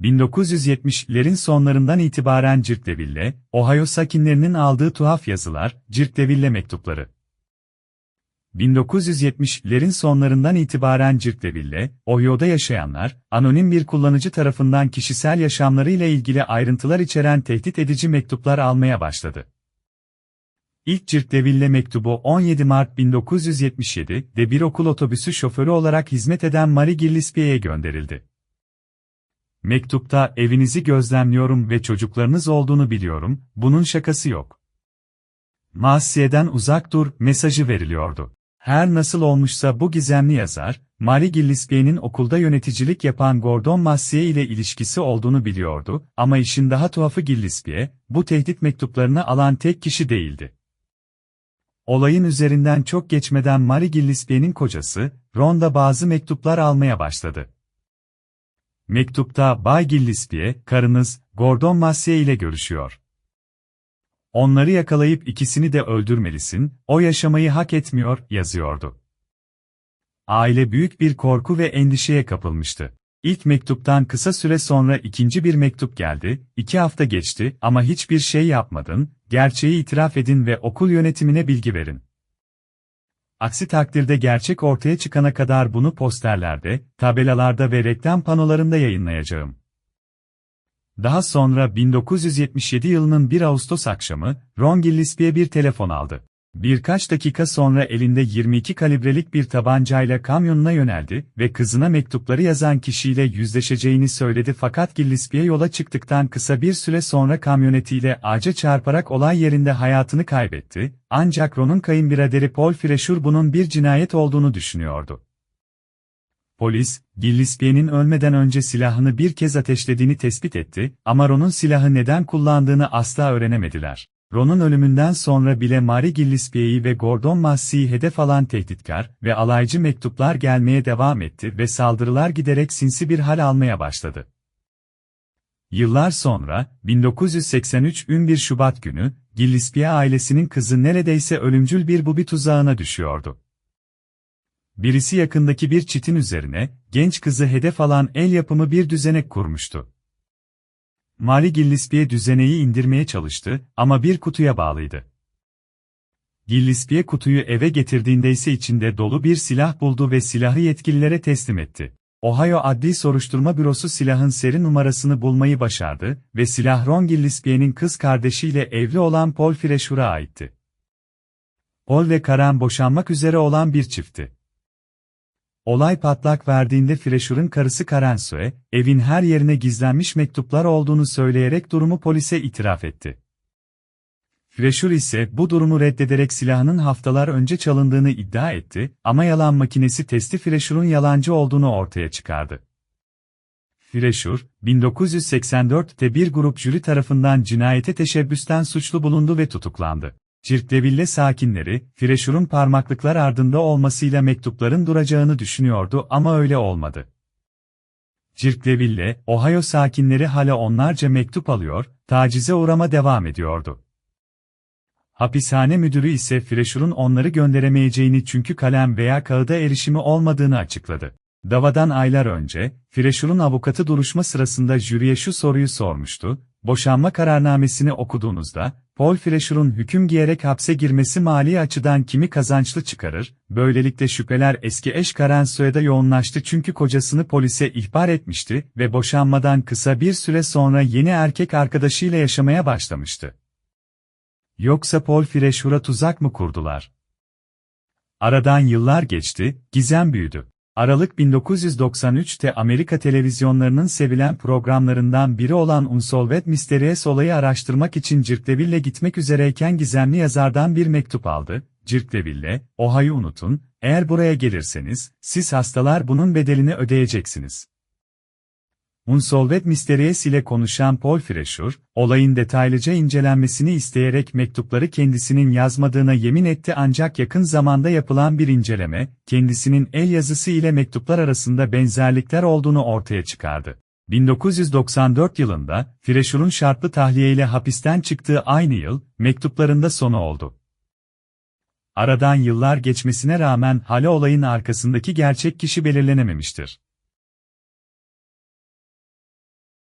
1970'lerin sonlarından itibaren Cirkleville, Ohio sakinlerinin aldığı tuhaf yazılar, Cirkleville mektupları. 1970'lerin sonlarından itibaren Cirkleville, Ohio'da yaşayanlar, anonim bir kullanıcı tarafından kişisel yaşamlarıyla ilgili ayrıntılar içeren tehdit edici mektuplar almaya başladı. İlk Cirkleville mektubu 17 Mart 1977'de bir okul otobüsü şoförü olarak hizmet eden Marie Gillespie'ye gönderildi. Mektupta evinizi gözlemliyorum ve çocuklarınız olduğunu biliyorum, bunun şakası yok. Maasiyeden uzak dur mesajı veriliyordu. Her nasıl olmuşsa bu gizemli yazar, Marie Gillespie'nin okulda yöneticilik yapan Gordon Massier ile ilişkisi olduğunu biliyordu ama işin daha tuhafı Gillespie, bu tehdit mektuplarını alan tek kişi değildi. Olayın üzerinden çok geçmeden Marie Gillespie'nin kocası, Ron da bazı mektuplar almaya başladı. Mektupta Bay Gillespie, karınız, Gordon Massier ile görüşüyor. Onları yakalayıp ikisini de öldürmelisin, o yaşamayı hak etmiyor, yazıyordu. Aile büyük bir korku ve endişeye kapılmıştı. İlk mektuptan kısa süre sonra ikinci bir mektup geldi, iki hafta geçti ama hiçbir şey yapmadın, gerçeği itiraf edin ve okul yönetimine bilgi verin. Aksi takdirde gerçek ortaya çıkana kadar bunu posterlerde, tabelalarda ve reklam panolarında yayınlayacağım. Daha sonra 1977 yılının 1 Ağustos akşamı, Ron Gillespie'ye bir telefon aldı. Birkaç dakika sonra elinde 22 kalibrelik bir tabancayla kamyonuna yöneldi ve kızına mektupları yazan kişiyle yüzleşeceğini söyledi fakat Gillespie yola çıktıktan kısa bir süre sonra kamyonetiyle ağaca çarparak olay yerinde hayatını kaybetti, ancak Ron'un kayınbiraderi Paul Fresher bunun bir cinayet olduğunu düşünüyordu. Polis, Gillespie'nin ölmeden önce silahını bir kez ateşlediğini tespit etti ama Ron'un silahı neden kullandığını asla öğrenemediler. Ron'un ölümünden sonra bile Marie Gillespie'yi ve Gordon Massey'i hedef alan tehditkar ve alaycı mektuplar gelmeye devam etti ve saldırılar giderek sinsi bir hal almaya başladı. Yıllar sonra, 1983 1 Şubat günü, Gillespie ailesinin kızı neredeyse ölümcül bir bubi tuzağına düşüyordu. Birisi yakındaki bir çitin üzerine, genç kızı hedef alan el yapımı bir düzenek kurmuştu. Mali Gillespie düzeneyi indirmeye çalıştı ama bir kutuya bağlıydı. Gillespie kutuyu eve getirdiğinde ise içinde dolu bir silah buldu ve silahı yetkililere teslim etti. Ohio Adli Soruşturma Bürosu silahın seri numarasını bulmayı başardı ve silah Ron Gillespie'nin kız kardeşiyle evli olan Paul Fresher'a aitti. Paul ve Karen boşanmak üzere olan bir çiftti. Olay patlak verdiğinde Fresher'ın karısı Karen Sue, evin her yerine gizlenmiş mektuplar olduğunu söyleyerek durumu polise itiraf etti. Fresher ise bu durumu reddederek silahının haftalar önce çalındığını iddia etti ama yalan makinesi testi Fresher'ın yalancı olduğunu ortaya çıkardı. Fresher, 1984'te bir grup jüri tarafından cinayete teşebbüsten suçlu bulundu ve tutuklandı. Cirkleville sakinleri, Fresher'ın parmaklıklar ardında olmasıyla mektupların duracağını düşünüyordu ama öyle olmadı. Cirkleville, Ohio sakinleri hala onlarca mektup alıyor, tacize uğrama devam ediyordu. Hapishane müdürü ise Fresher'ın onları gönderemeyeceğini çünkü kalem veya kağıda erişimi olmadığını açıkladı. Davadan aylar önce, Fresher'ın avukatı duruşma sırasında jüriye şu soruyu sormuştu, boşanma kararnamesini okuduğunuzda, Paul Fresher'ın hüküm giyerek hapse girmesi mali açıdan kimi kazançlı çıkarır, böylelikle şüpheler eski eş Karen Soya'da yoğunlaştı çünkü kocasını polise ihbar etmişti ve boşanmadan kısa bir süre sonra yeni erkek arkadaşıyla yaşamaya başlamıştı. Yoksa Paul Fresher'a tuzak mı kurdular? Aradan yıllar geçti, gizem büyüdü. Aralık 1993'te Amerika televizyonlarının sevilen programlarından biri olan Unsolved Mysteries olayı araştırmak için Cirkleville'e gitmek üzereyken gizemli yazardan bir mektup aldı. Cirkleville, Ohio'yu unutun, eğer buraya gelirseniz, siz hastalar bunun bedelini ödeyeceksiniz. Unsolved Mysteries ile konuşan Paul Fresher, olayın detaylıca incelenmesini isteyerek mektupları kendisinin yazmadığına yemin etti ancak yakın zamanda yapılan bir inceleme, kendisinin el yazısı ile mektuplar arasında benzerlikler olduğunu ortaya çıkardı. 1994 yılında, Fresher'un şartlı tahliyeyle hapisten çıktığı aynı yıl, mektuplarında sonu oldu. Aradan yıllar geçmesine rağmen hala olayın arkasındaki gerçek kişi belirlenememiştir.